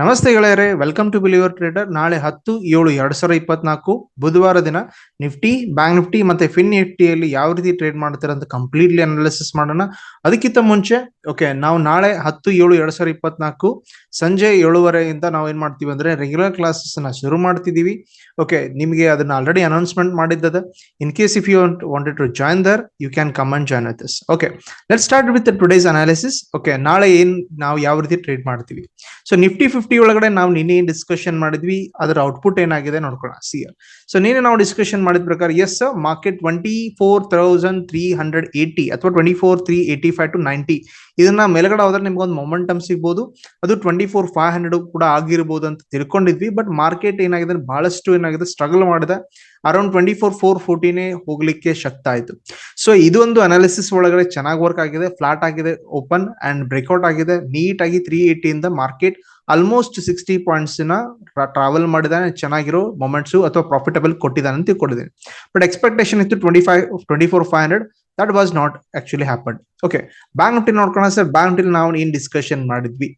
ನಮಸ್ತೆ ಗೆಳೆಯರೆ welcome to believer trader ನಾಳೆ ಹತ್ತು, ಏಳು, ಎರಡ್ ಸಾವಿರದ ಇಪ್ಪತ್ನಾಲ್ಕು ಬುಧವಾರ ದಿನ ನಿಫ್ಟಿ ಬ್ಯಾಂಕ್ ನಿಫ್ಟಿ ಮತ್ತೆ ಫಿನ್ ನಿಫ್ಟಿಯಲ್ಲಿ ಯಾವ ರೀತಿ ಟ್ರೇಡ್ ಮಾಡ್ತಾರೆ ಅಂತ ಕಂಪ್ಲೀಟ್ಲಿ ಅನಾಲಿಸಿಸ್ ಮಾಡೋಣ. ಅದಕ್ಕಿಂತ ಮುಂಚೆ ಓಕೆ ನಾವು ನಾಳೆ ಹತ್ತು, ಏಳು, ಎರಡ್ ಸಾವಿರದ ಇಪ್ಪತ್ನಾಲ್ಕು ಸಂಜೆ ಏಳುವರೆಯಿಂದ ನಾವು ಏನ್ ಮಾಡ್ತೀವಿ ಅಂದ್ರೆ ರೆಗ್ಯುಲರ್ ಕ್ಲಾಸಸ್ನ ಶುರು ಮಾಡ್ತಿದೀವಿ ಓಕೆ ನಿಮಗೆ ಅದನ್ನ already announcement ಮಾಡಿದ್ದದ. In case if you wanted to join there you can come and join this okay let start with today's analysis okay ನಾಳೆ ಏನ್, ನಾವು ಯಾವ ರೀತಿ ಟ್ರೇಡ್ ಮಾಡ್ತೀವಿ. ಸೊ ನಿಫ್ಟಿ ಒಳಗಡೆ ನಾವು ನಿನ್ನೆ ಡಿಸ್ಕಷನ್ ಮಾಡಿದ್ವಿ, ಅದರ ಔಟ್ಪುಟ್ ಏನಾಗಿದೆ ನೋಡ್ಕೊಳ್ಳೋಣ ಸಿ ಸೊ ನೀನೆ ನಾವು ಡಿಸ್ಕಷನ್ ಮಾಡಿದ ಪ್ರಕಾರ as market twenty four thousand three hundred eighty ಅಥವಾ twenty four three eighty five to ninety ಇದನ್ನ ಮೇಲ್ಗಡೆ ಹೋದ್ರೆ ನಿಮ್ಗೆ ಒಂದು ಮೊಮೆಂಟಮ್ ಸಿಗ್ಬೋದು. ಅದು ಟ್ವೆಂಟಿ ಫೋರ್ ಫೈವ್ ಹಂಡ್ರೆಡ್ ಕೂಡ ಆಗಿರ್ಬೋದು ಅಂತ ತಿಳ್ಕೊಂಡಿದ್ವಿ ಬಟ್ ಮಾರ್ಕೆಟ್ ಏನಾಗಿದೆ ಬಹಳಷ್ಟು ಏನಾಗಿದೆ ಸ್ಟ್ರಗಲ್ ಮಾಡಿದೆ. ಅರೌಂಡ್ ಟ್ವೆಂಟಿ ಫೋರ್ ಫೋರ್ ಫೋರ್ಟಿನೇ ಹೋಗ್ಲಿಕ್ಕೆ ಶಕ್ತ ಆಯ್ತು. ಸೊ ಇದೊಂದು ಅನಾಲಿಸಿಸ್ ಒಳಗಡೆ ಚೆನ್ನಾಗಿ ವರ್ಕ್ ಆಗಿದೆ ಫ್ಲಾಟ್ ಆಗಿದೆ ಓಪನ್ ಅಂಡ್ ಬ್ರೇಕ್ಔಟ್ ಆಗಿದೆ. ನೀಟ್ ಆಗಿ ತ್ರೀ ಇಂದ ಮಾರ್ಕೆಟ್ ಆಲ್ಮೋಸ್ಟ್ ಸಿಕ್ಸ್ಟಿ ಪಾಯಿಂಟ್ಸ್ನ ಟ್ರಾವೆಲ್ ಮಾಡಿದಾನೆ, ಚೆನ್ನಾಗಿರೋ ಮೊಮೆಂಟ್ಸ್ ಅಥವಾ ಪ್ರಾಫಿಟಬಲ್ ಕೊಟ್ಟಿದ್ದಾನೆ ಅಂತ ತಿಳ್ಕೊಂಡಿದ್ದೀನಿ. ಬಟ್ ಎಕ್ಸ್ಪೆಕ್ಟೇಷನ್ ಇತ್ತು twenty five twenty four five hundred that was not actually happen okay bank Nifty ನೋಡ್ಕೋಣ sir bank Nifty ನಾವು ಏನ್ ಡಿಸ್ಕಷನ್ ಮಾಡಿದ್ವಿ.